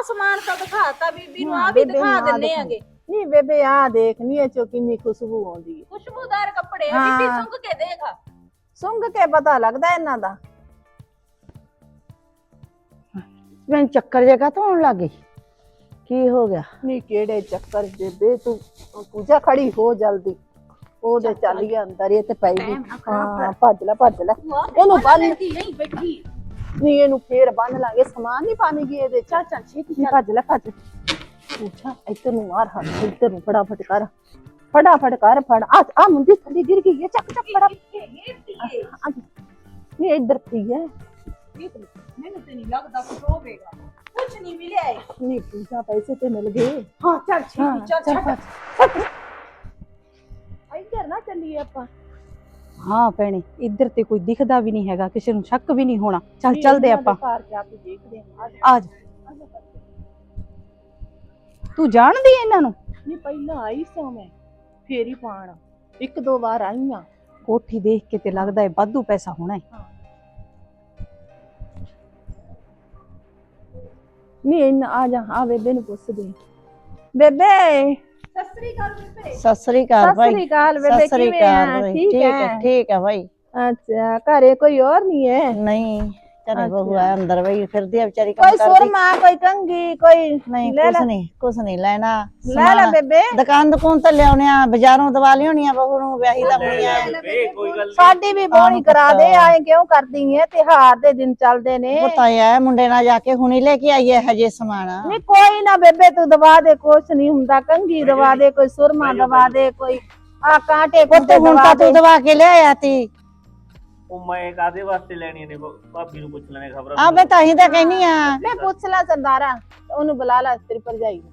ਆਹ ਸਮਾਨ ਤਾਂ ਦਿਖਾਤਾ ਬੀਬੀ ਨੂੰ ਹਾਂ, ਆ ਵੀ ਬੇਬੇ ਨੂੰ ਦਿਖਾ ਆਹ ਦਿੰਨੇ ਦਿਖਾ। ਆਗੇ ਨਹੀਂ ਬੇਬੇ ਆ ਦੇਖ ਨੀ ਇਹ ਚੋਂ ਕਿੰਨੀ ਖੁਸ਼ਬੂ ਆਉਂਦੀ ਹੈ। ਖੁਸ਼ਬੂਦਾਰ ਕੱਪੜੇ ਆ ਬੀਬੀ ਹਾਂ। ਸੁੰਘ ਕੇ ਦੇਖ। ਸੁੰਘ ਕੇ ਪਤਾ ਲੱਗਦਾ ਇਹਨਾਂ ਦਾ। ਮੈਨੂੰ ਚੱਕਰ ਜਗਾ ਤੋਂ ਆਉਣ ਲੱਗ ਗਈ? ਕੀ ਹੋ ਗਿਆ? ਨੀ ਕਿਹੜੇ ਚੱਕਰ ਬੇਬੇ ਤੂੰ ਪੂਜਾ ਖੜੀ ਹੋ ਜਲਦੀ। ਉਹਦੇ ਚੱਲ ਗਿਆ ਅੰਦਰ ਇਹ ਤੇ ਪੈ ਗਈ। ਹਾਂ ਭੱਜ ਲੈ ਭੱਜ ਲੈ। ਇਹਨੂੰ ਬੰਨ। ਨਹੀਂ ਬੈਠੀ। ਨਹੀਂ ਇਹਨੂੰ ਫੇਰ ਬੰਨ ਲਾਂਗੇ ਸਮਾਨ ਨਹੀਂ ਪਾਣੀਗੀ ਇਹਦੇ। ਚੱਲ ਚੱਲ ਛੇਤੀ ਚੱਲ। ਭੱਜ ਲੈ ਭੱਜ। ਪੂਜਾ ਇੱਧਰ ਨੂੰ ਮਾਰ ਹੱਥ ਇੱਧਰ ਨੂੰ ਫਟਾਫਟ ਕਰ। ਫਟਾਫਟ ਕਰ ਫੜ। ਆ ਆ ਮੁੰਡੀ ਥੱਲੇ ਗਿਰ ਗਈ ਹੈ। ਚੱਕ ਚੱਕ ਫੜਾ। ਆ ਨਹੀਂ ਇੱਧਰ ਪਈ ਹੈ। ਮੈਨੂੰ ਤੇ ਨਹੀਂ ਲੱਗਦਾ ਕੁਝ ਹੋਵੇਗਾ। ਕੁਝ ਨਹੀਂ ਮਿਲਿਆ ਏ। ਨਹੀਂ ਪੂਜਾ ਪੈਸੇ ਤੇ ਮਿਲ ਗਏ। ਹਾਂ ਚੱਲ ਹਾਂ, ਛੇਤੀ ਚੱਲ ਚੱਲ ਛੱਡ। ਇੱਧਰ ਨਾ ਚੱਲੀਏ ਆਪਾਂ। ਹਾਂ ਭੈਣੇ ਇੱਧਰ ਤੇ ਕੋਈ ਦਿਖਦਾ ਵੀ ਨਹੀਂ ਹੈਗਾ ਕਿਸੇ ਨੂੰ ਸ਼ੱਕ ਵੀ ਨਹੀਂ ਹੋਣਾ। ਚੱਲ ਚੱਲਦੇ ਇਹਨਾਂ ਆਪਾਂ। ਘਰ ਜਾ ਕੇ ਦੇਖਦੇ ਹਾਂ। ਆ ਜਾ, ਆ ਜਾ। ਤੂੰ ਜਾਣਦੀ ਐ ਇਹਨਾਂ ਨੂੰ? ਨਹੀਂ ਪਹਿਲਾਂ ਆਈ ਸਾਂ ਮੈਂ ਫੇਰ ਹੀ ਪਾਣ ਇੱਕ ਦੋ ਵਾਰ ਆਈ ਆ। ਕੋਠੀ ਦੇਖ ਕੇ ਤੇ ਲੱਗਦਾ ਹੈ ਵਾਧੂ ਪੈਸਾ ਹੋਣਾ ਹੈ। ਨਹੀਂ ਇੰਨਾ ਆ ਜਾ ਆ ਬੇਬੇ ਨੂੰ ਪੁੱਛਦੇ ਬੇਬੇ! ਸਤਿ ਸ੍ਰੀ ਅਕਾਲ ਬੀਬੀ। ਸਤਿ ਸ੍ਰੀ ਅਕਾਲ ਸਤਿ ਭਾਈ। ਸ੍ਰੀ ਅਕਾਲ ਬੇਬੇ ਸਤਿ ਸ੍ਰੀ ਕਿਵੇਂ ਆ? ਅਕਾਲ ਭਾਈ। ਠੀਕ ਠੀਕ ਹੈ ਹੈ? ਠੀਕ ਹੈ ਭਾਈ। ਅੱਛਾ ਘਰੇ ਕੋਈ ਹੋਰ ਨਹੀਂ ਹੈ? ਨਹੀਂ। ਘਰੇ ਬਹੂ। ਆ ਅੰਦਰ ਬਈ ਫਿਰਦੀ ਆ ਵਿਚਾਰੀ ਕੰਮ ਕੋਈ ਕਰਦੀ। ਸੁਰਮਾ ਕੋਈ ਕੰਗੀ ਕੋਈ ਨਹੀਂ ਲੈ ਕੁਛ ਲੈ। ਨਹੀਂ ਕੁਛ ਨਹੀਂ ਲੈਣਾ ਲੈ ਲੈ ਸਮਾਨ- ਬੇਬੇ। ਦੁਕਾਨ ਦੁਕਾਨ ਤਾਂ ਲਿਆਉਣੇ ਆ ਬਾਜ਼ਾਰੋਂ ਦਵਾ ਲਿਆਉਣੀ ਆ ਬਹੂ ਨੂੰ ਵਿਆਹੀ ਦਾ ਹੋਣੀ ਆ। ਕੋਈ ਗੱਲ ਸਾਡੀ ਵੀ ਬੋਣੀ ਕਰਾ ਦੇ ਆਏ ਕਿਉਂ ਕਰਦੀ ਹੈ ਤਿਹਾਰ ਦੇ ਦਿਨ ਚੱਲਦੇ ਨੇ। ਪਤਾ ਹੈ ਮੁੰਡੇ ਨਾਲ ਜਾ ਕੇ ਹੁਣੀ ਲੈ ਕੇ ਆਈਏ ਹਜੇ ਸਮਾਨ। ਨਹੀਂ ਕੋਈ ਨਾ ਬੇਬੇ ਤੂੰ ਦਵਾ ਦੇ ਕੁਛ ਨਹੀਂ ਹੁੰਦਾ। ਕੰਗੀ ਦਵਾ ਦੇ ਕੋਈ ਸੁਰਮਾ ਦਵਾ ਦੇ ਕੋਈ ਆ ਕਾਂਟੇ ਪੁੱਤ ਕੁੱਤੇ ਹੁਣ ਦਵਾ ਤਾਂ ਦੇ। ਤੂੰ ਦਵਾ ਕੇ ਲਿਆਇਆ ਤੀ। ਉਹ ਮੈਂ ਕਾਦੇ ਵਾਸਤੇ ਲੈਣੀ ਨੇ ਭ- ਭਾਬੀ ਨੂੰ ਪੁੱਛ ਲੈਣੇ ਖਬਰਾਂ। ਆ ਮੈਂ ਤਾਂ ਹੀ ਤਾਂ ਕਹਿਨੀ ਆ ਮੈਂ ਪੁੱਛ ਲੈ ਸਰਦਾਰਾ ਉਹਨੂੰ ਬੁਲਾ ਲੈ ਤੇਰੀ ਭਰਜਾਈ ਨੂੰ।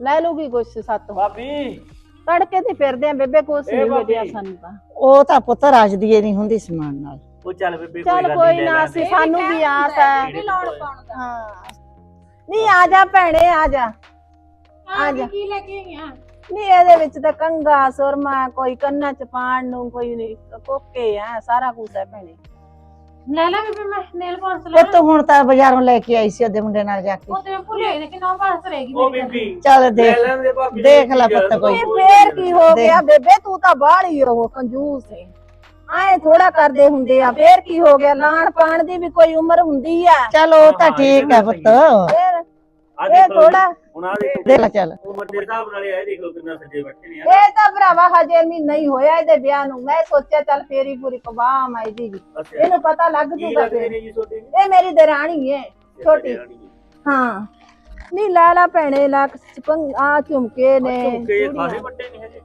ਲੈ ਲੂਗੀ ਕੁਛ ਸੱਤ। ਭਾਬੀ। ਤੜਕੇ ਤੇ ਫਿਰਦੇ ਆ ਬੇਬੇ ਕੁਛ ਨਹੀਂ ਭਾਬੀ। ਮਿਲਿਆ ਸਾਨੂੰ ਤਾਂ। ਉਹ ਤਾਂ ਪੁੱਤ ਰਾਜਦੀ ਏ ਨਹੀਂ ਹੁੰਦੀ ਸਮਾਨ ਨਾਲ। ਉਹ ਚੱਲ ਬੇਬੇ ਚੱਲ ਗੱਲ ਕੋਈ ਨੀ, ਲੈ ਨਾ ਲੈਂਦੇ। ਅਸੀਂ ਸਾਨੂੰ ਵੀ ਆਸ ਹੈ। ਬੀਬੀ ਲਾਉਣ ਪਾਉਣ ਦਾ। ਹਾਂ। ਨਹੀਂ ਆ ਜਾ ਭੈਣੇ ਆ ਜਾ। ਆ ਜਾ। ਕੀ ਲੈ ਕੇ ਆਈਆਂ ਨਹੀਂ ਇਹਦੇ ਵਿੱਚ ਤਾਂ ਕੰਗਾ ਸੁਰਮਾ ਕੋਈ ਕੰਨਾਂ ਚ ਪਾਣ ਨੂੰ ਕੋਈ ਨੀ, ਕੋਕੇ ਆ ਸਾਰਾ ਕੁਝ ਹੈ ਭੈਣੇ। ਲੈ ਲੈ ਬੀਬੀ ਮੈਂ ਨੇਲ ਪਾਲਿਸ਼ ਲੈ ਪੁੱਤ ਹੁਣ ਤਾਂ ਬਾਜ਼ਾਰੋਂ ਲੈ ਕੇ ਆਈ ਸੀ ਉਹਦੇ ਮੁੰਡੇ ਨਾਲ ਜਾ ਕੇ। ਉਹ ਤੇ ਭੁੱਲ ਗਈ ਕਿ ਨੌ ਪਾਲਿਸ਼ ਰਹੇਗੀ ਉਹ ਬੀਬੀ ਚੱਲ ਲੈ ਦੇਖ ਲੈਂਦੇ ਭਾਬੀ ਦੇਖ ਲੈ ਪੁੱਤ ਕੋਈ। ਇਹ ਫੇਰ ਕੀ ਹੋ ਗਿਆ? ਬੇਬੇ ਤੂੰ ਤਾਂ ਬਾਹਲੀ ਉਹ ਕੰਜੂਸ ਹੈ ਆਏ ਥੋੜਾ ਕਰਦੇ ਹੁੰਦੇ ਆ ਫੇਰ ਕੀ ਹੋ ਗਿਆ? ਲਾਣ ਪਾਣ ਦੀ ਵੀ ਕੋਈ ਉਮਰ ਹੁੰਦੀ ਆ। ਚੱਲ ਉਹ ਤਾਂ ਹਾਂ, ਠੀਕ ਹੈ ਪੁੱਤ। ਫੇਰ ਆ ਇਹ ਥੋੜਾ ਹੁਣ ਆ ਦੇਖੋ ਦੇਖ ਲੈ ਚੱਲ। ਉਮਰ ਦੇ ਹਿਸਾਬ ਨਾਲ ਇਹ ਦੇਖ ਲਓ ਕਿੰਨਾ ਸੱਜੇ ਬੈਠੇ ਨੇ ਯਾਰ ਇਹ ਤਾਂ ਭਰਾਵਾ ਹਜੇ ਵੀ ਨਹੀਂ ਹੋਇਆ ਇਹਦੇ ਵਿਆਹ ਨੂੰ। ਮੈਂ ਸੋਚਿਆ ਚੱਲ ਫੇਰੀ ਪੂਰੀ ਕਬਾਮ ਆਈ ਜੀ ਅੱਛਾ। ਇਹਨੂੰ ਪਤਾ ਲੱਗ ਕੀ ਜੂਗਾ ਲੱਗਦੇ ਫੇਰ। ਨੇ ਜੀ ਛੋਟੇ ਇਹ ਮੇਰੀ ਦਰਾਣੀ ਹੈ ਛੋਟੀ। ਹਾਂ। ਨਹੀਂ ਲਾਲਾ ਭੈਣੇ ਲੱਕ ਆ ਝੁਮਕੇ ਨੇ ਝੁਮਕੇ। ਖਾਸੇ ਵੱਡੇ ਨਹੀਂ ਹਜੇ।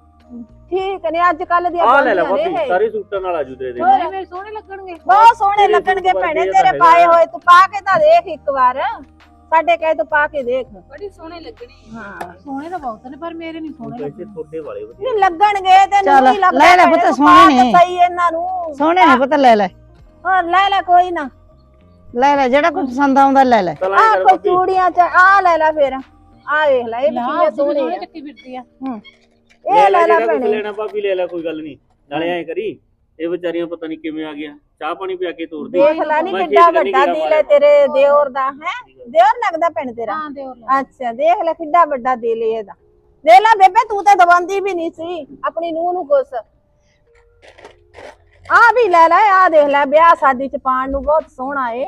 ਠੀਕ ਨੇ ਅੱਜ ਕੱਲ ਦੀਆਂ ਆ ਲੈ ਲੈ ਪਾਉਂਦੀਆਂ ਭਾਬੀ ਨੇ ਸਾਰੇ ਸੂਟਾਂ ਨਾਲ ਆਜੂ ਤੇਰੇ ਦੇ ਹੋਰ? ਮੇਰੇ ਸੋਹਣੇ ਲੱਗਣਗੇ। ਬਹੁਤ ਸੋਹਣੇ ਤੇਰੇ ਲੱਗਣਗੇ ਭੈਣੇ ਵਰਗੇ ਤੇਰੇ ਤਾਂ ਪਾਏ ਹੈਗਾ। ਹੋਏ ਤੂੰ ਪਾ ਕੇ ਤਾਂ ਦੇਖ ਇੱਕ ਵਾਰ। ਸਾਡੇ ਕਹੇ ਤੂੰ ਪਾ ਕੇ ਦੇਖ। ਬੜੀ ਸੋਹਣੇ ਲੱਗਣੇ ਹਾਂ। ਸੋਹਣੇ ਤਾਂ ਬਹੁਤ ਨੇ ਪਰ ਮੇਰੇ ਨਹੀਂ ਸੋਹਣੇ ਪੈਸੇ ਤੁਹਾਡੇ ਵਾਲੇ ਵਧੀਆ ਨਹੀਂ ਲੱਗਣਗੇ ਤੈਨੂੰ ਚੱਲ, ਨਹੀਂ ਲੱਗਦਾ ਲੈ ਲੈ ਪੁੱਤ, ਤੂੰ ਸੋਹਣੇ ਪਾ ਕੇ ਨੇ। ਸਹੀ ਇਹਨਾਂ ਨੂੰ। ਸੋਹਣੇ ਨੇ ਪੁੱਤ ਲੈ ਲੈ। ਹਾਂ ਲੈ ਲੈ ਕੋਈ ਨਾ। ਲੈ ਲੈ ਜਿਹੜਾ ਕੋਈ ਪਸੰਦ ਆਉਂਦਾ ਲੈ ਲੈ। ਚਲ ਆ ਆਏ ਕਰ ਕੋਈ ਚੂੜੀਆਂ ਚ ਆ ਲੈ ਲੈ ਫਿਰ। ਆ ਵੇਖ ਲੈ ਇਹ ਵੀ ਕਿੰਨੇ ਸੋਹਣੇ ਆ। ਚੱਕੀ ਫਿਰਦੀ ਆ। ਹੂੰ। ਇਹ ਲੈ ਲੈ ਭੈਣੇ। ਲੈਣਾ ਭਾਬੀ ਲੈ ਲੈ ਕੋਈ ਗੱਲ ਨਹੀਂ। ਨਾਲੇ ਐ ਕਰੀ ਇਹ ਵਿਚਾਰੀਆਂ ਪਤਾ ਨਹੀਂ ਕਿਵੇਂ ਆ ਗਿਆ। ਚਾਹ ਪਾਣੀ ਪਿਆ ਕੇ ਤੋਰਦੀ। ਦੇਖ ਲੈ ਨੀ ਕਿੱਡਾ ਵੱਡਾ ਦਿਲ ਹੈ। ਤੇਰੇ ਦਿਓਰ ਦਾ ਹੈ? ਦਿਓਰ ਲੱਗਦਾ ਭੈਣ ਤੇਰਾ? ਹਾਂ ਦੇ ਹੋਰ ਅੱਛਾ ਦੇਖ ਲੈ ਕਿੱਡਾ ਵੱਡਾ ਦਿਲ ਹੈ ਇਹਦਾ। ਦੇਖ ਲੈ ਬੇਬੇ ਤੂੰ ਤਾਂ ਦਵਾਂਦੀ ਵੀ ਨਹੀਂ ਸੀ ਆਪਣੀ ਨੂੰਹ ਨੂੰ ਕੁਛ। ਆ ਵੀ ਲੈ ਲੈ ਆ ਦੇਖ ਲੈ ਵਿਆਹ ਸ਼ਾਦੀ ਚ ਪਾਣ ਨੂੰ ਬਹੁਤ ਸੋਹਣਾ ਏ।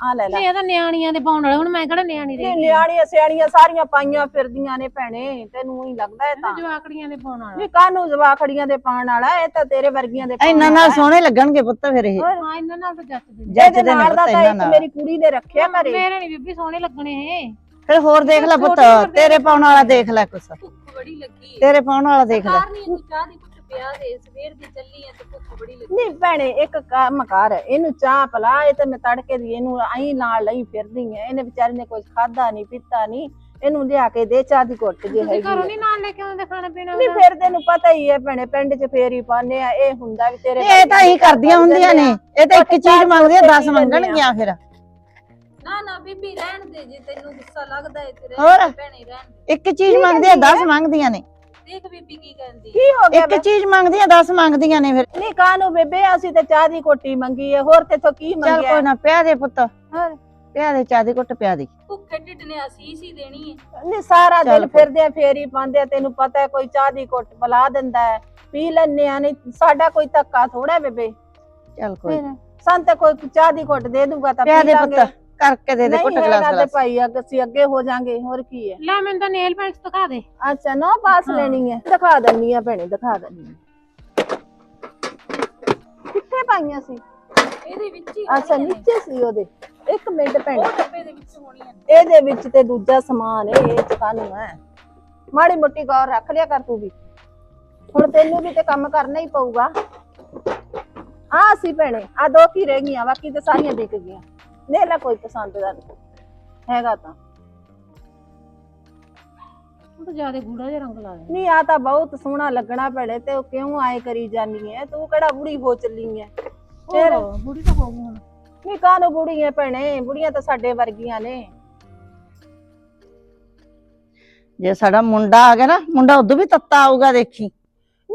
ਆ ਲੈ ਲੈ। ਇਹ ਤਾਂ ਨਿਆਣੀਆਂ ਦੇ ਪਾਉਣ ਵਾਲੇ ਹੁਣ ਮੈਂ ਕਿਹੜਾ ਨਿਆਣੀ ਇਹ ਨਿਆਣੀਆਂ ਸਿਆਣੀਆਂ ਸਾਰੀਆਂ ਪਾਈਆਂ ਫਿਰਦੀਆਂ ਨੇ ਭੈਣੇ ਤੈਨੂੰ ਹੀ ਲੱਗਦਾ ਇਹ ਤਾਂ ਜਵਾਕੜੀਆਂ ਦੇ ਪਾਉਣ ਵਾਲਾ। ਵੀ ਕਾਨੂੰ ਜਵਾਖੜੀਆਂ ਦੇ ਪਾਣ ਵਾਲਾ? ਇਹ ਤਾਂ ਤੇਰੇ ਵਰਗੀਆਂ ਦੇ ਪਾਉਣ ਇਹਨਾਂ ਨਾਲ ਸੋਹਣੇ ਲੱਗਣਗੇ ਪੁੱਤ ਫਿਰ ਇਹ। ਹੋਰ, ਹਾਂ ਇਹਨਾਂ ਨਾਲ ਤਾਂ ਜੱਚਦੇ ਨੇ। ਜੱਚਦੇ ਇਹਦੇ ਨੇ ਨਾਲ ਦਾ ਪੁੱਤ ਤਾਂ ਇਹਨਾਂ ਇੱਕ ਨਾਲ। ਮੇਰੀ ਕੁੜੀ ਨੇ ਰੱਖਿਆ ਘਰੇ। ਮੇਰੇ ਨਹੀਂ ਬੀਬੀ ਸੋਹਣੇ ਲੱਗਣੇ ਇਹ। ਫਿਰ ਹੋਰ ਦੇਖ ਲੈ ਪੁੱਤ ਤੇਰੇ ਪਾਉਣ ਵਾਲਾ ਦੇਖ ਲੈ ਕੁਛ। ਬੜੀ ਲੱਗੀ। ਤੇਰੇ ਪਾਉਣ ਵਾਲਾ ਦੇਖ ਲੈ। ਚਾਹ ਦੀ ਕੁੱਟ ਪਿਆ ਦੇ ਸਵੇਰ ਦੀ ਚੱਲੀ ਐ ਤੇ ਭੁੱਖ ਬੜੀ ਲੱਗੀ ਨਹੀਂ ਭੈਣੇ ਇੱਕ ਕੰਮ ਕਰ ਇਹਨੂੰ ਚਾਹ ਪਲਾ ਇਹ ਤੇ ਮੈਂ ਤੜਕੇ ਦੀ ਇਹਨੂੰ ਆਈ ਨਾਲ ਲਈ ਫਿਰਦੀ ਐ ਇਹਨੇ ਵਿਚਾਰੀ ਨੇ ਕੁਝ ਖਾਦਾ ਨਹੀਂ ਪੀਤਾ ਨਹੀਂ ਇਹਨੂੰ ਲਿਆ ਕੇ ਦੇ ਚਾਹ ਦੀ ਘੁੱਟ ਜੇ ਤੁਸੀਂ ਹੈਗੀ ਘਰੋਂ ਆ। ਨਹੀਂ ਨਾਲ ਲੈ ਕੇ ਆਉਂਦੇ ਖਾਣਾ ਪੀਣਾ ਨਹੀਂ ਫਿਰ ਤੈਨੂੰ ਪਤਾ ਹੀ ਹੈ ਭੈਣੇ ਪਿੰਡ 'ਚ ਫੇਰੀ ਪਾਉਂਦੇ ਆ। ਇਹ ਹੁੰਦਾ ਵੀ ਤੇਰੇ ਇਹ ਤਾਂ ਹੀ ਕਰਦੀਆਂ ਹੁੰਦੀਆਂ ਨੇ। ਇਹ ਤਾਂ ਇੱਕ ਚੀਜ਼ ਮੰਗਦੀਆਂ 10 ਮੰਗਣਗੀਆਂ ਫਿਰ। ਨਾ ਨਾ ਬੀਬੀ ਰਹਿਣ ਦੇ ਜੇ ਤੈਨੂੰ ਗੁੱਸਾ ਲੱਗਦਾ ਏ ਤੇ ਹੋਰ? ਰਹਿਣ ਦੇ ਭੈਣੇ ਰਹਿਣ ਦੇ। ਇੱਕ ਚੀਜ਼ ਮੰਗਦੀਆਂ 10 ਮੰਗਦੀਆਂ ਨੇ। ਦੇਖ ਬੀਬੀ ਕੀ ਕਹਿੰਦੀ ਕੀ ਹੋ ਗਿਆ ਇੱਕ ਚੀਜ਼ ਮੰਗਦੀਆਂ 10 ਮੰਗਦੀਆਂ ਨੇ ਫਿਰ। ਨਹੀਂ ਕਾਨੂੰ ਬੇਬੇ? ਅਸੀਂ ਤੇ ਚਾਹ ਦੀ ਕੋਟੀ ਮੰਗੀ ਹੈ ਹੋਰ ਤੇਥੋਂ ਕੀ ਚੱਲ ਮੰਗਿਆ? ਕੋਈ ਨਾ ਪਿਆ ਦੇ ਪੁੱਤ। ਹੋਰ ਪਿਆ ਦੇ ਚਾਹ ਦੀ ਘੁੱਟ ਪਿਆ ਦੇ। ਭੁੱਖੇ ਢਿੱਡ ਨੇ ਅਸੀਸ ਹੀ ਦੇਣੀ ਹੈ ਨਹੀਂ ਸਾਰਾ ਚੱਲ ਦਿਨ ਪੁੱਤ। ਫਿਰਦੇ ਆ ਫੇਰੀ ਪਾਉਂਦੇ ਆ। ਤੈਨੂੰ ਪਤਾ ਹੈ ਕੋਈ ਚਾਹ ਦੀ ਘੁੱਟ ਬੁਲਾ ਦਿੰਦਾ ਹੈ ਪੀ ਲੈਨੇ ਆ ਨਹੀਂ ਸਾਡਾ ਕੋਈ ਧੱਕਾ ਥੋੜਾ ਬੇਬੇ। ਚੱਲ ਕੋਈ ਫਿਰ ਸਾਨੂੰ ਤਾਂ ਕੋਈ ਚਾਹ ਦੀ ਘੁੱਟ ਦੇ ਦੂਗਾ ਤਾਂ ਪਿਆ ਪੀ ਦੇ ਲਾਂਗੇ। ਪੁੱਤ। ਕਰਕੇ ਦੇ ਦੇ ਨਹੀਂ ਘੁੱਟ ਹੈਗਾ ਗਲਾਸ ਤੇ ਗਲਾਸ। ਭਾਈ ਅੱਗੇ ਅਸੀਂ ਅੱਗੇ ਹੋ ਜਾਾਂਗੇ ਹੋਰ ਕੀ ਹੈ? ਲੈ ਮੈਨੂੰ ਤਾਂ ਨੇਲ ਪੈਂਟਸ ਦਿਖਾ ਦੇ। ਅੱਛਾ ਨੋ ਪਾਸ ਲੈਣੀ ਹੈ। ਦਿਖਾ ਦਿੰਨੀ ਆ ਭੈਣੇ ਦਿਖਾ ਦਿੰਨੀ ਆ। ਕਿੱਥੇ ਪਾਈਆਂ ਸੀ? ਇਹਦੇ ਵਿੱਚ ਹੀ ਅੱਛਾ। ਨੀਚੇ ਸੀ ਉਹਦੇ। ਇੱਕ ਮਿੰਟ ਭੈਣੇ। ਉਹ ਡੱਬੇ ਦੇ ਵਿੱਚ ਹੋਣੀਆਂ ਨੇ। ਇਹਦੇ ਵਿੱਚ ਤੇ ਦੂਜਾ ਸਮਾਨ ਹੈ ਇਹ ਚ ਕਾਨੂੰ ਹੈ। ਮਾੜੀ ਮੋਟੀ ਗੌਰ ਰੱਖ ਲਿਆ ਕਰ ਤੂੰ ਵੀ। ਹੁਣ ਤੈਨੂੰ ਵੀ ਤੇ ਕੰਮ ਕਰਨਾ ਹੀ ਪਊਗਾ। ਆ ਸੀ ਭੈਣੇ ਆ ਦੋ ਕੀ ਰਹਿ ਗਈਆਂ ਬਾਕੀ ਤੇ ਸਾਰੀਆਂ ਵਿਕ ਗਈਆਂ। ਲੈ ਲੈ ਕੋਈ ਪਸੰਦ ਦਾ ਨਹੀਂ ਹੈਗਾ ਤਾਂ। ਉਹ ਤਾਂ ਜ਼ਿਆਦਾ ਗੂੜਾ ਜਿਹਾ ਰੰਗ ਲਾ ਦੇ ਨਹੀਂ ਆ ਤਾਂ ਬਹੁਤ ਸੋਹਣਾ ਲੱਗਣਾ ਭੈਣੇ ਤੇ ਉਹ ਕਿਉਂ ਆਏ ਕਰੀ ਜਾਨੀ ਐ? ਤੂੰ ਕਿਹੜਾ ਬੁੜੀ ਹੋ ਚੱਲੀ ਐ? ਫਿਰ ਬੁੜੀ ਤਾਂ ਹੋ ਗਈ ਹੁਣ। ਨਹੀਂ ਕਾਹਨੂੰ ਬੁੜੀ ਐ ਭੈਣੇ? ਬੁੜੀਆਂ ਤਾਂ ਸਾਡੇ ਵਰਗੀਆਂ ਨੇ। ਜੇ ਸਾਡਾ ਮੁੰਡਾ ਆ ਗਿਆ ਨਾ ਮੁੰਡਾ ਉਦੋਂ ਵੀ ਤੱਤਾ ਆਊਗਾ ਦੇਖੀ।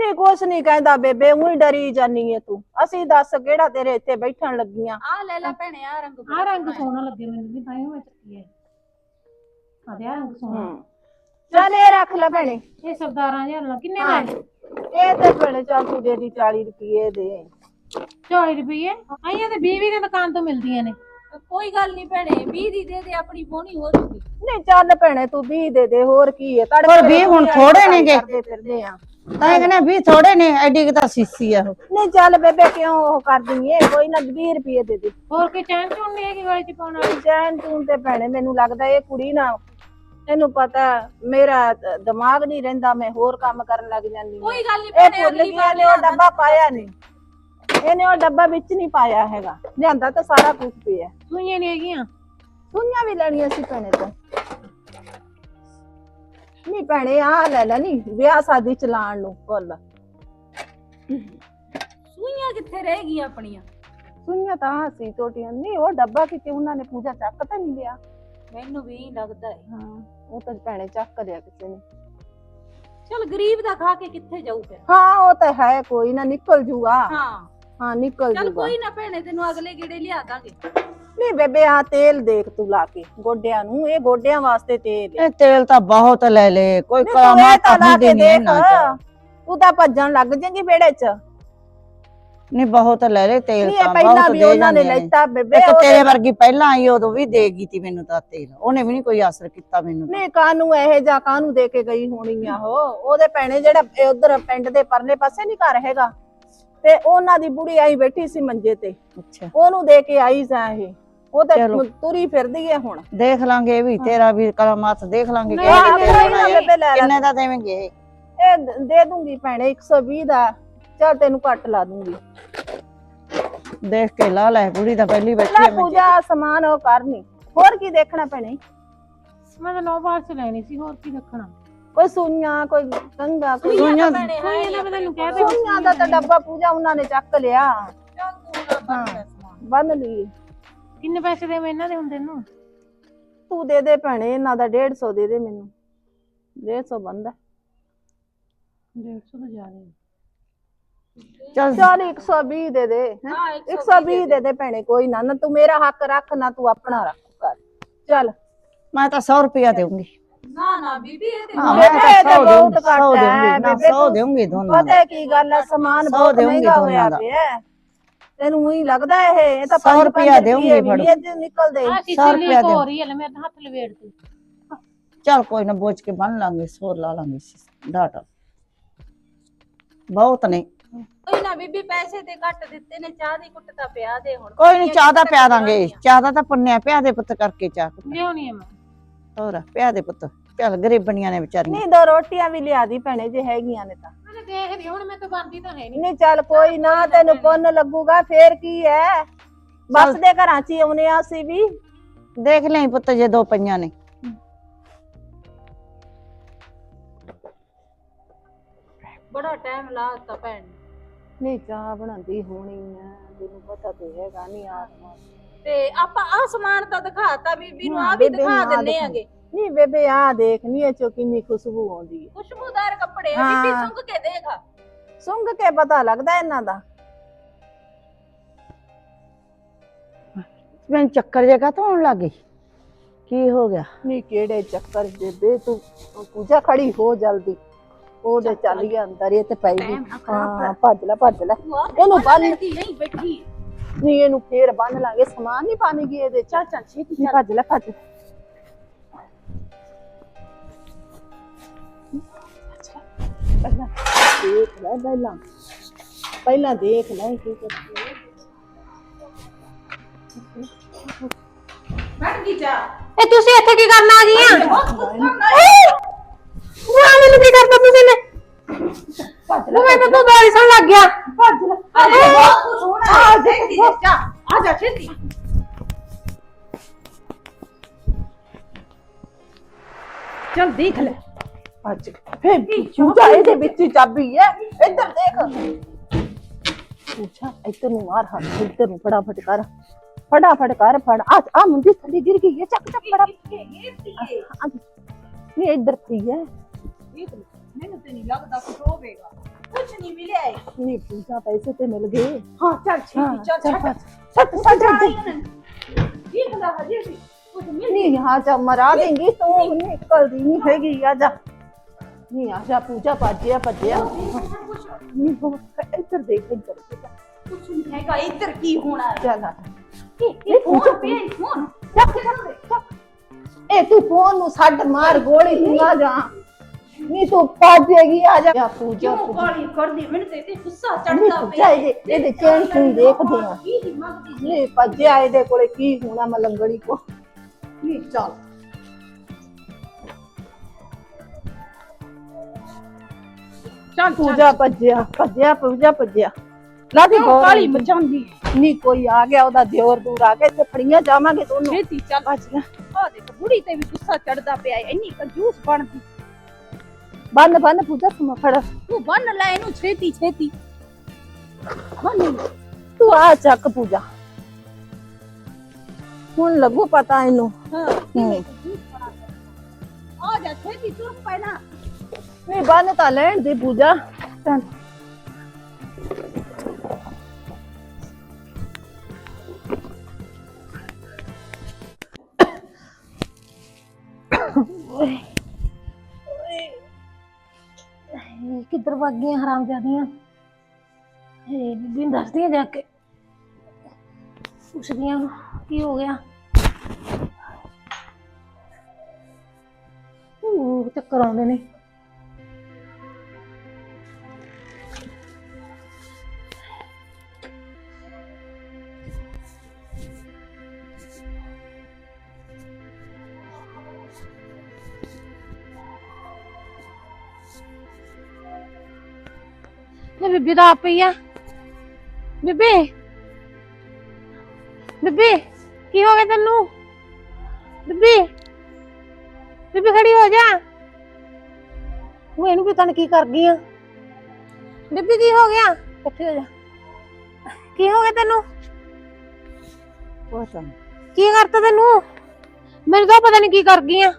ਨਹੀਂ ਕੁਛ ਨਹੀਂ ਕਹਿੰਦਾ ਬੇਬੇ ਉਹੀ ਡਰੀ ਜਾਨੀ ਐ ਤੂੰ। ਅਸੀਂ ਦੱਸ ਕਿਹੜਾ ਤੇਰੇ ਇੱਥੇ ਬੈਠਣ ਲੱਗੀਆਂ? ਆ ਲੈ ਲੈ ਭੈਣੇ ਆ ਰੰਗ ਆਹ ਰੰਗ ਸੋਹਣਾ ਲੱਗੇ ਮੈਨੂੰ ਵੀ ਤਾਂ ਹੀ ਮੈਂ ਚੱਕੀ ਹੈ। ਆ ਦੇ ਆਹ ਰੰਗ ਸੋਹਣਾ। ਚੱਲ ਇਹ ਰੱਖ ਲੈ ਭੈਣੇ। ਇਹ ਸਰਦਾਰਾਂ ਜਿਹਾ ਰੰਗ ਕਿੰਨੇ ਦਾ? ਹੈ? ਇਹ ਤੇ ਭੈਣੇ ਚੱਲ ਤੂੰ ਦੇ ਦੀ 40 ਰੁਪਏ ਦੇ। 40 ਰੁਪਏ ਆਈਆਂ ਤੇ 20 ਦੀ ਦੁਕਾਨ ਤੋਂ ਮਿਲਦੀਆਂ ਨੇ। ਕੋਈ ਗੱਲ ਨਹੀਂ ਭੈਣੇ 20 ਦੀ ਦੇ ਦੇ ਆਪਣੀ ਬੋਣੀ ਹੋ ਜੂਗੀ। ਨਹੀਂ ਚੱਲ ਭੈਣੇ ਤੂੰ 20 ਦੇ ਦੇ ਹੋਰ ਕੀ ਐ ਤੜਕੇ ਹੋਰ ਵੀਹ ਹੁਣ ਰੋਟੀ ਥੋੜੇ ਨੇਗੇ। ਕਰਦੇ ਫਿਰਦੇ ਆ। ਤਾਂ ਇਹ ਕਹਿੰਦੇ ਵੀ ਥੋੜੇ ਨੇ ਐਡੀ ਕਿ ਤਾਂ ਸੀਸੀ ਆ ਉਹ। ਨਹੀਂ ਚੱਲ ਬੇਬੇ ਕਿਉਂ ਉਹ ਕਰਦੀ ਏ ਕੋਈ ਨਾ 20 ਰੁਪਏ ਦੇ ਦੇ। ਹੋਰ ਕੋਈ ਚੈਨ ਚੁਣ ਨਹੀਂ ਹੈਗੀ ਗਲੇ ਚ ਪਾਉਣ ਵਾਲੀ? ਚੈਨ ਚੂਨ ਤੇ ਭੈਣੇ ਮੈਨੂੰ ਲੱਗਦਾ ਇਹ ਕੁੜੀ ਨਾ ਤੈਨੂੰ ਪਤਾ ਮੇਰਾ ਦਿਮਾਗ ਨਹੀਂ ਰਹਿੰਦਾ ਮੈਂ ਹੋਰ ਕੰਮ ਕਰਨ ਲੱਗ ਜਾਂਦੀ ਹਾਂ। ਕੋਈ ਗੱਲ ਨਹੀਂ ਇਹ ਭੈਣੇ ਭੁੱਲ ਅਗਲੀ ਗਈ ਵਾਰ ਨੇ ਉਹ ਡੱਬਾ ਪਾਇਆ ਨਹੀਂ ਇਹਨੇ ਉਹ ਡੱਬਾ ਵਿੱਚ ਨਹੀਂ ਪਾਇਆ ਹੈਗਾ। ਲਿਆਂਦਾ ਤਾਂ ਸਾਰਾ ਕੁਝ ਪਿਆ ਸੂਈਆਂ ਨਹੀਂ ਹੈਗੀਆਂ? ਸੁਈਆਂ ਵੀ ਲੈਣੀਆਂ ਸੀ ਭੈਣੇ ਤੋਂ। ਨਹੀਂ ਭੈਣੇ ਆ ਲੈ ਲੈ ਨਹੀਂ ਵਿਆਹ ਸ਼ਾਦੀ ਚਲਾਉਣ ਨੂੰ ਫੁੱਲ ਸੂਈਆਂ ਕਿੱਥੇ ਰਹਿ ਗਈਆਂ ਆਪਣੀਆਂ? ਸੁਈਆਂ ਤਾਂ ਸੀ ਟੋਟੀਆਂ। ਨਹੀਂ ਉਹ ਡੱਬਾ ਕਿਤੇ ਉਹਨਾਂ ਨੇ ਪੂਜਾ ਚੱਕ ਤਾਂ ਨਹੀਂ ਲਿਆ। ਮੈਨੂੰ ਵੀ ਲੱਗਦਾ ਹੈ ਹਾਂ ਉਹ ਤਾਂ ਭੈਣੇ ਚੱਕ ਲਿਆ ਕਿਸੇ ਨੇ। ਚਲ ਗਰੀਬ ਦਾ ਖਾ ਕੇ ਕਿੱਥੇ ਜਾਊ ਫਿਰ? ਹਾਂ ਉਹ ਤਾਂ ਹੈ ਕੋਈ ਨਾ ਨਿਕਲ ਜੂਗਾ। ਹਾਂ। ਹਾਂ ਨਿਕਲ ਚਲ ਜੂਗਾ। ਕੋਈ ਨਾ ਭੈਣੇ ਤੈਨੂੰ ਅਗਲੇ ਗੇੜੇ ਲਿਆ ਦਾਂਗੇ। ਨਹੀਂ ਬੇਬੇ ਆ ਤੇਲ ਦੇਖ ਤੂੰ ਲਾ ਕੇ ਗੋਡਿਆਂ ਨੂੰ। ਇਹ ਗੋਡਿਆਂ ਵਾਸਤੇ ਤੇਲ ਹੈ। ਇਹ ਤੇਲ ਤਾਂ ਬਹੁਤ ਲੈ ਲੇ ਕੋਈ ਨਹੀਂ ਤੂੰ ਇਹ ਤਾਂ ਲਾ ਤਾਂ ਕੇ ਦੇਣੀ ਦੇਖ। ਨਾ ਚਾਹ। ਤੂੰ ਤਾਂ ਭੱਜਣ ਲੱਗ ਜਾਏਂਗੀ ਵਿਹੜੇ 'ਚ। ਨਹੀਂ ਬਹੁਤ ਲੈ ਲੈ ਤੇਲ ਨਹੀਂ ਇਹ ਤਾਂ ਪਹਿਲਾਂ ਬਹੁਤ ਵੀ ਦੇ ਉਹਨਾਂ ਨੇ ਲੈਤਾ ਬੇਬੇ ਇੱਕ ਉਹਦੇ- ਤੇਰੇ ਵਰਗੀ ਪਹਿਲਾਂ ਆਈ ਉਦੋਂ ਵੀ ਦੇਗੀ ਤੀ ਮੈਨੂੰ ਤਾਂ ਤੇਲ। ਉਹਨੇ ਵੀ ਨਹੀਂ ਕੋਈ ਅਸਰ ਕੀਤਾ ਮੈਨੂੰ ਤਾਂ। ਨਹੀਂ ਕਾਨੂੰ ਇਹ ਜਾ ਕਾਨੂੰ ਦੇ ਕੇ ਗਈ ਹੋਣੀ ਆ ਉਹ? ਉਹਦੇ ਭੈਣੇ ਜਿਹੜਾ ਉਧਰ ਪਿੰਡ ਦੇ ਪਰਲੇ ਪਾਸੇ ਨਹੀਂ ਘਰ ਹੈਗਾ? ਤੇ ਉਹਨਾਂ ਦੀ ਬੁੜੀ ਆਈ ਬੈਠੀ ਸੀ ਮੰਜੇ ਤੇ। ਅੱਛਾ। ਉਹਨੂੰ ਦੇ ਕੇ ਆਈ ਸਾਂ ਇਹ। ਉਹ ਤਾਂ ਚਲੋ। ਤੁਰੀ ਫਿਰਦੀ ਹੈ ਹੁਣ। ਦੇਖ ਲਾਂਗੇ ਇਹ ਵੀ ਤੇਰਾ ਵੀ ਕਲਾਮਾਤ ਦੇਖ ਲਾਂਗੇ ਨਹੀਂ, ਕਿਹੜੀ ਨਹੀਂ, ਤੇਲ ਨਹੀਂ, ਬਣਾਈ। ਬੇਬੇ ਲੈ ਲੈ। ਕਿੰਨੇ ਦਾ ਦੇਵੇਂਗੇ ਇਹ? ਇਹ ਦ- ਦੇ ਦੂੰਗੀ ਭੈਣੇ 120 ਦਾ। ਚੱਲ ਤੈਨੂੰ ਘੱਟ ਲਾ ਦੂੰਗੀ। ਦੇਖ ਕੇ ਲਾ ਲੈ ਬੁੜੀ ਤਾਂ ਪਹਿਲੀ ਬੈਠੀ ਲੈ ਹੈ ਮੰਜੇ ਪੂਜਾ ਸਮਾਨ ਉਹ ਕਰਨੀ ਹੋਰ ਕੀ ਦੇਖਣਾ ਭੈਣੇ? ਮੈਂ ਤਾਂ ਨੌ ਲੈਣੀ ਸੀ ਹੋਰ ਕੀ ਰੱਖਣਾ ਕੋਈ ਸੂਈਆਂ ਕੋਈ ਕੰਗਾ ਕੋਈ ਸੂਈਆਂ ਭੈਣੇ ਹੈ ਸੂਈਆਂ ਦਾ ਮੈਂ ਤੈਨੂੰ ਕਹਿ ਦੇ ਸੂਈਆਂ ਦਾ ਤਾਂ ਡੱਬਾ ਪੂਜਾ ਉਹਨਾਂ ਨੇ ਚੱਕ ਲਿਆ। ਬੰਨ ਲਈ। ਕਿੰਨੇ ਪੈਸੇ ਦੇ ਮੈਂ ਇਹਨਾਂ ਦੇ ਹੁੰਦੇ ਨੂੰ? ਤੂੰ ਦੇ ਦੇ ਭੈਣੇ ਇਹਨਾਂ ਦਾ 150 ਦੇ ਦੇ ਮੈਨੂੰ। 150 ਬੰਦਾ 150 ਤੋਂ ਜ਼ਿਆਦਾ। ਚੱਲ। ਚੱਲ 120 ਦੇ ਦੇ ਹੈਂ। ਹਾਂ 120 ਦੇ ਦੇ। ਭੈਣੇ ਕੋਈ ਨਾ ਨਾ ਤੂੰ ਮੇਰਾ ਹੱਕ ਰੱਖ ਨਾ ਤੂੰ ਆਪਣਾ ਰੱਖ ਕਰ। ਚੱਲ। ਮੈਂ ਤਾਂ 100 ਰੁਪਇਆ ਦੇਵਾਂਗੀ ਨਾ ਨਾ ਬੀਬੀ ਇਹ ਤੇ ਹਾਂ ਬੇਬੇ, ਮੈਂ ਤਾਂ ਇਹ ਤਾਂ 100 ਬਹੁਤ ਦੇਵਾਂਗੀ ਘੱਟ 100 ਹੈ, ਦੇਵਾਂਗੀ ਨਾ ਬੇਬੇ 100 ਤੂੰ- ਦੇਵਾਂਗੀ ਦੋਨਾਂ ਪਤਾ ਹੈ ਕੀ ਗੱਲ ਹੈ ਸਮਾਨ ਸੌ ਬਹੁਤ ਦੇਵਾਂਗੇ ਮਹਿੰਗਾ ਦੋਨਾਂ ਹੋਇਆ ਦਾ। ਪਿਆ ਹੈ। ਤੈਨੂੰ ਉਹੀ ਲੱਗਦਾ ਇਹ ਇਹ ਤਾਂ ਸੌ 5 ਰੁਪਇਆ ਦੇਊਂਗੀ ਫੜੋ। ਨਿਕਲਦੇ। ਆਹ ਸੌ ਸੀਸੀ ਰੁਪਇਆ ਲੀਕ ਦੇ। ਹੋ ਰਹੀ ਹੈ ਲੈ ਮੇਰੇ ਹੱਥ ਲਵੇੜ ਤੂੰ ਚੱਲ ਕੋਈ ਨਾ ਬੋਝ ਕੇ ਬੰਨ ਲਾਂਗੇ ਸੋਰ ਲਾ ਲਾਂਗੇ ਡਾਟਾ। ਬਹੁਤ ਨੇ। ਕੋਈ ਨਾ ਬੀਬੀ ਪੈਸੇ ਤੇ ਘੱਟ ਦਿੱਤੇ ਨੇ ਚਾਹ ਦੀ ਕੁੱਟ ਤਾਂ ਪਿਆ ਦੇ ਹੁਣ। ਕੋਈ ਨਹੀਂ ਚਾਹ ਦਾ ਪਿਆ ਦਾਂਗੇ। ਚਾਹ ਦਾ ਤਾਂ ਪੁੰਨਿਆ ਪਿਆ ਦੇ ਪੁੱਤ ਕਰਕੇ ਚਾਹ ਲਿਆਉਣੀ ਹੈ ਮੈਂ। ਹੋਰ ਪਿਆ ਦੇ ਪੁੱਤ। ਚੱਲ ਗਰੀਬਣੀਆਂ ਨੇ ਵਿਚਾਰੀਆਂ। ਨਹੀਂ ਦੋ ਰੋਟੀਆਂ ਵੀ ਲਿਆ ਦੀ ਭੈਣੇ ਜੇ ਹੈਗੀਆਂ ਨੇ ਤਾਂ। ਮੈਂ ਦੇਖਦੀ ਹੁਣ ਮੈਂ ਤਾਂ ਬੰਦੀ ਤਾਂ ਹੈ ਨਹੀਂ ਨਹੀਂ ਚੱਲ ਕੋਈ ਨਾ ਤੈਨੂੰ ਪੁੰਨ ਲੱਗੂਗਾ ਫੇਰ ਕੀ ਹੈ ਬਸ ਦੇ ਘਰਾਂ 'ਚ ਹੀ ਆਉਨੇ ਆ ਅਸੀਂ ਵੀ। ਦੇਖ ਲਈ ਪੁੱਤ ਜੇ ਦੋ ਪਈਆਂ ਨੇ। ਬੜਾ ਟਾਈਮ ਲਾਤਾ ਭੈਣ ਨੇ। ਨਹੀਂ ਚਾਹ ਬਣਾਉਂਦੀ ਹੋਣੀ ਆ ਤੈਨੂੰ ਪਤਾ ਤੇ ਹੈਗਾ ਨਹੀਂ ਆਤਮਾ। ਤੇ ਆਪਾਂ ਆ ਸਮਾਨ ਤਾਂ ਦਿਖਾਤਾ ਬੀਬੀ ਨੂੰ ਆ ਵੀ ਬੇਬੇ ਦਿਖਾ ਆਹ ਦਿੰਨੇ ਦਿਖਾ। ਆਗੇ ਨਹੀਂ ਬੇਬੇ ਆ ਦੇਖ ਨੀ ਇਹ ਚੋਂ ਕਿੰਨੀ ਖੁਸ਼ਬੂ ਆਉਂਦੀ ਹੈ। ਖੁਸ਼ਬੂਦਾਰ ਕੱਪੜੇ ਆ ਬੀਬੀ ਹਾਂ। ਸੁੰਘ ਕੇ ਦੇਖ। ਸੁੰਘ ਕੇ ਪਤਾ ਲੱਗਦਾ ਇਹਨਾਂ ਦਾ। ਮੈਨੂੰ ਚੱਕਰ ਜਗਾ ਤੋਂ ਆਉਣ ਲੱਗ ਗਈ? ਕੀ ਹੋ ਗਿਆ? ਨੀ ਕਿਹੜੇ ਚੱਕਰ ਬੇਬੇ ਤੂੰ ਪੂਜਾ ਖੜੀ ਹੋ ਜਲਦੀ। ਉਹਦੇ ਚੱਲ ਗਿਆ ਅੰਦਰ ਇਹ ਤੇ ਪੈ ਗਈ। ਹਾਂ ਭੱਜ ਲੈ ਭੱਜ ਲੈ। ਇਹਨੂੰ ਬੰਨ। ਨਹੀਂ ਬੈਠੀ। ਨਹੀਂ ਇਹਨੂੰ ਫੇਰ ਬੰਨ ਲਾਂਗੇ ਸਮਾਨ ਨਹੀਂ ਪਾਣੀਗੀ ਇਹਦੇ ਚੱਲ ਚੱਲ ਛੇਤੀ ਚੱਲ। ਭੱਜ ਲੈ ਭੱਜ। ਪਹਿਲਾਂ ਦੇਖ ਲੈ ਪਹਿਲਾਂ। ਪਹਿਲਾਂ ਦੇਖ ਲੈ ਕੀ ਕਰਦੀ ਹੈ। ਬੈਠ ਗਈ ਜਾ। ਇਹ ਤੁਸੀਂ ਇੱਥੇ ਕੀ ਕਰਨ ਆ ਗਈਆਂ? ਬੁਆ ਮੈਨੂੰ ਕੀ ਕਰਦਾ ਤੁਸੀਂ ਨੇ ਭੱਜ ਉਹ ਮੈਨੂੰ ਤਾਂ ਗਾਲੀ ਸੁਣ ਲੱਗ ਗਿਆ। ਭੱਜ ਲੈ। ਆ ਜਾ ਬਹੁਤ ਕੁਝ ਹੋਣਾ ਆ ਦੇਖਦੀ ਜਾ ਆ ਜਾ ਛੇਤੀ ਚਲ ਦੇਖ ਲੈ ਭੱਜ ਫੇਰ ਪੂਜਾ ਇਹਦੇ ਵਿੱਚ ਹੀ ਚਾਬੀ ਹੈ ਇੱਧਰ ਦੇਖ ਪੂਜਾ ਇੱਧਰ ਨੂੰ ਮਾਰ ਹੱਥ ਇੱਧਰ ਨੂੰ ਫਟਾਫਟ ਕਰ ਫਟਾਫਟ ਕਰ ਫੜ ਆ ਆ ਮੁੰਡੀ ਥੱਲੇ ਗਿਰ ਗਈ ਹੈ ਚੱਕ ਚੱਕ ਫੜਾ ਆ, ਨਹੀਂ ਇੱਧਰ ਪਈ ਹੈ ਮੈਨੂੰ ਤੇ ਨਹੀਂ ਲੱਗਦਾ ਕੁਝ कुछ नहीं मिले। नहीं पूजा पैसे तो मिल गए। हाँ चल हाँ, चल चल चल चल चल चल चल नहीं यहाँ जा मरा देंगे तो निकल देनी हैगी आजा नहीं आजा पूजा पाजिया पाजिया। नहीं हो इधर देख इधर कुछ नहीं हैगा इधर की होना चल ये फ़ोन पे फ़ोन। ए तू फ़ोन नु मार गोली हुआ जा। ਨਹੀਂ ਤੂੰ ਭੱਜ ਹੈਗੀ ਆ ਜਾ। ਆਪੂ ਜਾ ਕਿਉਂ ਗਾਲੀ ਕੱਢਦੀ? ਤੇ ਤੇ ਗੁੱਸਾ ਚੜਦਾ ਪਿਆ। ਚਾਹੀਦੇ ਇਹਦੇ ਚੈਨ ਤੂੰ ਦੇਖਦੇ ਆ। ਕੀ ਹਿੰਮਤ ਦੀ ਨਹੀਂ ਕੋਲੇ ਕੀ ਹੋਣਾ ਮਲੰਗੜੀ ਕੋ। ਨਹੀਂ ਚੱਲ। ਚੱਲ ਪੂਜਾ ਭੱਜਿਆ ਭੱਜਿਆ ਪੂਜਾ ਭੱਜਿਆ ਲਾਦੀ ਗੋਲੀ ਬਚਾਉਂਦੀ ਨਹੀਂ ਕੋਈ ਆ ਗਿਆ ਉਹਦਾ ਦਿਓਰ ਦੂਰ ਆ ਕੇ ਤੇ ਫੜੀਆਂ ਜਾਵਾਂਗੇ ਦੋਨੋਂ। ਛੇਤੀ ਚੱਲ। ਭੱਜੀਆਂ ਆ ਦੇਖ ਬੁੜੀ ਤੇ ਵੀ ਗੁੱਸਾ ਚੜਦਾ ਪਿਆ ਇੰਨੀ ਕੰਜੂਸ ਬਣਦੀ। ਬੰਨ ਬੰਨ ਪੂਜਾ ਸੁਮਾ ਫੜ। ਤੂੰ ਬੰਨ ਲੈ ਇਹਨੂੰ ਛੇਤੀ ਛੇਤੀ। ਬੰਨ ਤੂੰ ਆ ਚੱਕ ਪੂਜਾ। ਹੁਣ ਲੱਗੂ ਪਤਾ ਇਹਨੂੰ। ਹਾਂ ਹੂੰ। ਆ ਜਾ ਛੇਤੀ ਤੁਰ ਪੈਣਾ। ਨਹੀਂ ਬੰਨ ਤਾਂ ਲੈਣ ਦੇ ਪੂਜਾ ਚੱਲ ਕਿੱਧਰ ਭੱਗ ਇਹ ਬੀਬੀ ਨੂੰ ਦੱਸਦੀਆਂ ਜਾ ਕੇ। ਪੁੱਛਦੀਆਂ ਕੀ ਹੋ ਗਿਆ? ਉਹ ਚੱਕਰ ਆਉਂਦੇ ਨੇ। ਇਹ ਬੀਬੀ ਤਾਂ ਆਪ ਹੀ ਆ। ਬੀਬੀ। ਬੀਬੀ ਕੀ ਹੋ ਗਿਆ ਤੈਨੂੰ? ਬੀਬੀ ਬੀਬੀ ਖੜੀ ਹੋ ਜਾ। ਉਹ ਇਹਨੂੰ ਪਤਾ ਨੀ ਕੀ ਕਰ ਗਈ ਆ। ਬੀਬੀ ਕੀ ਹੋ ਗਿਆ? ਇਕੱਠੀ ਹੋ ਜਾ। ਕੀ ਹੋ ਗਿਆ ਤੈਨੂੰ? ਪਤਾ। ਕੀ ਕਰਤਾ ਤੈਨੂੰ? ਮੈਨੂੰ ਤਾਂ ਪਤਾ ਨਹੀਂ ਕੀ ਕਰ ਗਈ ਆ।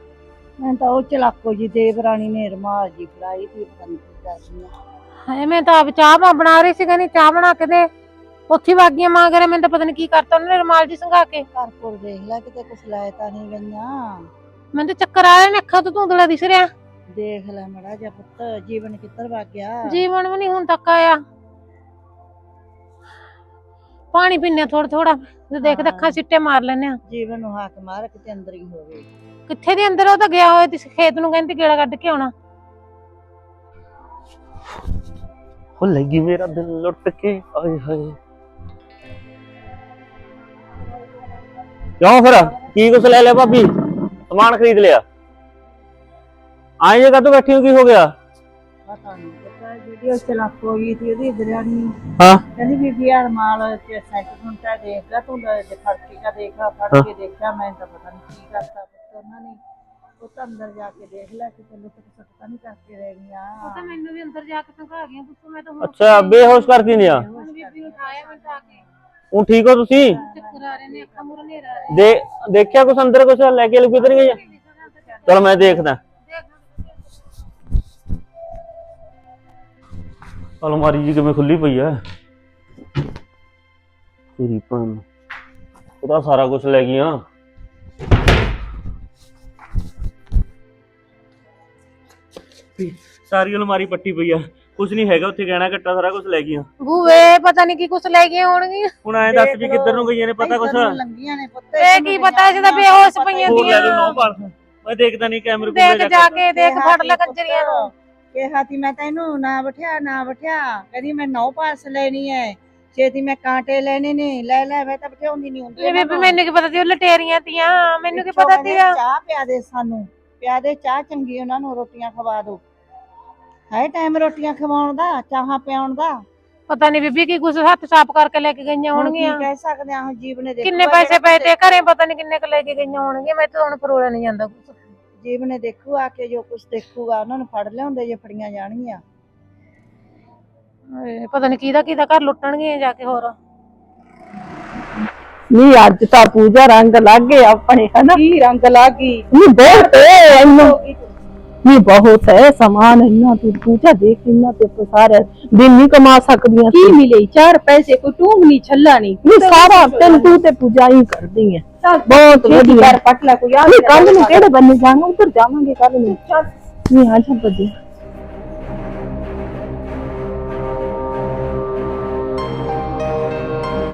ਮੈਂ ਤਾਂ ਉਹ ਚਲਾਕੋ ਜੀ ਦੇਵਰਾਣੀ ਨੇ ਰਮਾਲ ਜੀ ਫੜਾਈ ਤੀ ਪਤਾ ਨੀ ਕੀ ਆ। ਮੈਂ ਤਾਂ ਆਪ ਚਾਹ ਬਾ- ਬਣਾ ਰਹੀ ਸੀ ਕਹਿੰਦੀ ਚਾਹ ਬਣਾ ਕੇ ਦੇ। ਉੱਥੇ ਵਾਗੀਆਂ ਮਾਂ ਕਰੇ ਮੈਨੂੰ ਤਾਂ ਪਤਾ ਨਹੀਂ ਕੀ ਕਰਤਾ ਉਹਨੇ ਰਮਾਲ ਜੀ ਸੰਘਾ ਕੇ। ਘਰ ਕੋਲ ਦੇਖ ਲੈ ਕਿਤੇ ਕੁਛ ਲਾਇ ਤਾਂ ਨਹੀਂ ਗਈਆਂ। ਮੈਨੂੰ ਤਾਂ ਚੱਕਰ ਆ ਰਹੇ ਨੇ ਅੱਖਾਂ ਤੋਂ ਧੁੰਦਲਾ ਦਿਸ ਰਿਹਾ। ਦੇਖ ਲੈ ਮੜਾ ਜਿਹਾ ਪੁੱਤ ਜੀਵਨ ਕਿੱਧਰ ਵਗ ਗਿਆ? ਜੀਵਨ ਵੀ ਨਹੀਂ ਹੁਣ ਤੱਕ ਆਇਆ। ਪਾਣੀ ਪੀਨੇ ਥੋੜਾ ਥੋੜਾ ਜੇ ਦੇਖਦੇ ਅੱਖਾਂ ਸਿੱਟੇ ਮਾਰ ਲੈਨੇ ਆ ਜੀਵਨ ਨੂੰ ਹਾਕ ਮਾਰ ਕਿਤੇ ਅੰਦਰ ਹੀ ਹੋਵੇ। ਕਿੱਥੇ ਦੇ ਅੰਦਰ ਉਹ ਤਾਂ ਗਿਆ ਹੋਇਆ ਤੇ ਖੇਤ ਨੂੰ ਕਹਿੰਦੀ ਗੇੜਾ ਕੱਢ ਕੇ ਆਉਣਾ। ਉਹ ਲੱਗੀ ਮੇਰਾ ਦਿਲ ਲੁੱਟ ਕੇ ਆਏ ਹਾਏ। ਕਿਉਂ ਫਿਰ? ਕੀ ਕੁਛ ਲੈ ਲਿਆ ਭਾਬੀ? ਸਮਾਨ ਖਰੀਦ ਲਿਆ। ਆਏ ਜਗ੍ਹਾ ਤੋਂ ਬੈਠੀ ਹੋ ਕੀ ਹੋ ਗਿਆ? ਪਤਾ ਨਹੀਂ ਪਤਾ ਉਹ ਚਲਾਕੋ ਜੀ ਤੀ ਉਹਦੀ ਦਰਿਆਣੀ ਹਾਂ। ਕਹਿੰਦੀ ਬੀਬੀ ਯਾਰ ਮਾਲ ਚ ਸੈਂਟ ਸੁੰਟਾ ਦੇਖ ਲੈ ਤੂੰ ਲੈ ਫੜ ਕੇ ਕਾ ਦੇਖਾ ਫੜ ਕੇ ਦੇਖਿਆ ਮੈਂ ਤਾਂ ਪਤਾ ਨਹੀਂ ਕੀ ਕਰਤਾ ਪੁੱਤ ਉਹਨਾਂ ਨੇ। ਉਹ ਤਾਂ ਅੰਦਰ ਜਾ ਕੇ ਦੇਖ ਲੈ ਕਿ ਲੁੱਟ ਖਸੁੱਟ ਤਾਂ ਨਹੀਂ ਕਰਕੇ ਰਹਿ ਗਈਆਂ। ਮੈਨੂੰ ਵੀ ਅੰਦਰ ਜਾ ਕੇ ਸੰਘਾ ਗਿਆ ਪੁੱਤ ਮੈਂ ਤਾਂ ਅੱਛਾ ਬੇਹੋਸ਼ ਕਰਤੀ ਆ। ਬੀਬੀ ਨੂੰ ਉਠਾਇਆ ਮੈਂ ਤਾਂ ਆ ਕੇ। ਉਹ ਠੀਕ ਹੋ ਤੁਸੀਂ? ਚੱਕਰ ਆ ਰਹੇ ਨੇ ਅੱਖਾਂ ਮੁਰ ਹਨੇਰਾ ਆ ਰਿਹਾ। ਦੇ ਦੇਖਿਆ ਕੁਛ ਅੰਦਰ ਕੁਛ ਲੈ ਕੇ ਲੁਕੀ ਨਹੀਂ ਗਈ ਚਲ ਮੈਂ ਦੇਖਦਾ। ਅਲਮਾਰੀ ਜੀ ਕਿਵੇਂ ਖੁੱਲੀ ਪਈ ਐ ਤੇਰੀ ਭੈਣ ਨੂੰ। ਉਹ ਤਾਂ ਸਾਰਾ ਕੁਝ ਲੈ ਗਈਆਂ। ਸਾਰੀ ਅਲਮਾਰੀ ਪੱਟੀ ਪਈ ਆ। ਕੁਝ ਨਹੀਂ ਹੈਗਾ ਉੱਥੇ ਗਹਿਣਾ ਘੱਟਾ ਸਾਰਾ ਕੁਝ ਲੈ ਗਈਆਂ। ਬੂਵੇ ਪਤਾ ਨਹੀਂ ਕੀ ਕੁਛ ਲੈ ਗਏ ਹੋਣਗੇ ਹੁਣ ਐਂ ਦੱਸ ਵੀ ਕਿੱਧਰ ਨੂੰ ਗਈਆਂ ਨੇ ਪਤਾ ਕੁਛ? ਲੰਗੀਆਂ ਨੇ ਪੁੱਤ ਇਹ ਕੀ ਪਤਾ ਇਹਦਾ ਬੇਹੋਸ਼ ਪਈਆਂ ਹੋਰ ਲੈ ਲਓ ਦੀਆਂ ਨੌ। ਪਾਲਸ ਮੈਂ ਦੇਖਦਾ ਨਹੀਂ ਕੈਮਰੇ ਦੇਖ ਕੋਲ ਜਾ ਕੇ। ਦੇਖ ਫੜ ਲੈ ਕੰਜਰੀਆਂ ਨੂੰ। ਕਿਹਾ ਤੀ ਮੈਂ ਤੈਨੂੰ ਨਾ ਬਿਠਿਆ ਨਾ ਬਿਠਿਆ। ਕਹਿੰਦੀ ਮੈਂ ਨੌ ਪਾਸ ਲੈਣੀ ਹੈ ਛੇਤੀ ਮੈਂ ਕਾਂਟੇ ਲੈਣੇ ਨੇ ਲੈ ਲੈ ਮੈਂ ਤਾਂ ਬਿਠਾਉਂਦੀ ਨਹੀਂ ਹੁੰਦੀ ਇਹ ਬੇਬੇ ਮੈਨੂੰ ਕੀ ਪਤਾ ਸੀ ਉਹ ਲਟੇਰੀਆਂ ਤੀਆਂ ਮੈਨੂੰ ਕੀ ਪਤਾ ਤੀਆ। ਚਾਹ ਪਿਆ ਦੇ ਸਾਨੂੰ ਪਿਆ ਦੇ ਚਾਹ ਚੰਗੀ ਉਹਨਾਂ ਨੂੰ ਰੋਟੀਆਂ ਖਵਾ ਦੋ। ਹੈ ਟਾਈਮ ਰੋਟੀਆਂ ਖਵਾਉਣ ਦਾ ਚਾਹਾਂ ਪਿਆਉਣ ਦਾ। ਪਤਾ ਨਹੀਂ ਬੀਬੀ ਕੀ ਕੁਛ ਹੱਥ ਸਾਫ਼ ਕਰਕੇ ਲੈ ਕੇ ਗਈਆਂ ਹੁਣ ਕੀ ਹੋਣਗੀਆਂ। ਕਹਿ ਸਕਦੇ ਹਾਂ ਜੀਵ ਨੇ ਦੇਖੂਗਾ ਕਿੰਨੇ ਪੈਸੇ ਜਿਹੜਾ ਪਏ ਤੇ ਘਰੇ ਪਤਾ ਨਹੀਂ ਕਿੰਨੇ ਕ ਲੈ ਕੇ ਗਈਆਂ ਹੋਣਗੀਆਂ ਮੈਂ ਤਾਂ ਹੁਣ ਪਰੋਲਾ ਨਹੀਂ ਜਾਂਦਾ ਕੁਛ। ਜੀਵ ਨੇ ਦੇਖੂ ਆ ਕੇ ਜੋ ਕੁਝ ਦੇਖੂਗਾ ਉਹਨਾਂ ਨੂੰ ਫੜ ਲਿਆਉਂਦੇ ਜੇ ਫੜੀਆਂ ਜਾਣਗੀਆਂ। ਹਾਏ, ਪਤਾ ਨਹੀਂ ਕਿਹਦਾ ਕਿਹਦਾ ਘਰ ਲੁੱਟਣਗੇ ਜਾ ਕੇ ਹੋਰ। ਨਹੀਂ ਅੱਜ ਤਾਂ ਪੂਜਾ ਰੰਗ ਲੱਗ ਗਏ ਆਪਣੇ ਹਨਾ? ਕੀ ਰੰਗ ਲਾਗੀ ਨਹੀਂ ਬਹੁਤ ਹੈ ਇੰਨਾ ਨਹੀਂ ਬਹੁਤ ਹੈ ਸਮਾਨ ਇੰਨਾ ਤੇ ਪੂਜਾ ਦੇਖ ਇੰਨਾ ਤੇ ਸਾਰੇ ਦਿਨ ਨਹੀਂ ਕਮਾ ਸਕਦੀਆਂ ਕੀ ਮਿਲੇ? ਚਾਰ ਪੈਸੇ ਕੋਈ ਟੂਮ ਨਹੀਂ ਛੱਲਾ ਨਹੀਂ। ਸਾਰਾ ਦਿਨ ਤੂੰ ਤੇ ਪੂਜਾ ਹੀ ਕਰਦੀ ਹੈ। ਬਹੁਤ ਵਧੀਆ। ਪਟ ਲੈ ਕੋਈ ਆ ਨਹੀਂ ਕੱਲ ਨੂੰ ਕਿਹੜੇ ਬੰਨੇ ਜਾਣਾ? ਉਧਰ ਜਾਵਾਂਗੇ ਕੱਲ ਨੂੰ। ਨਹੀਂ ਆ ਜਾ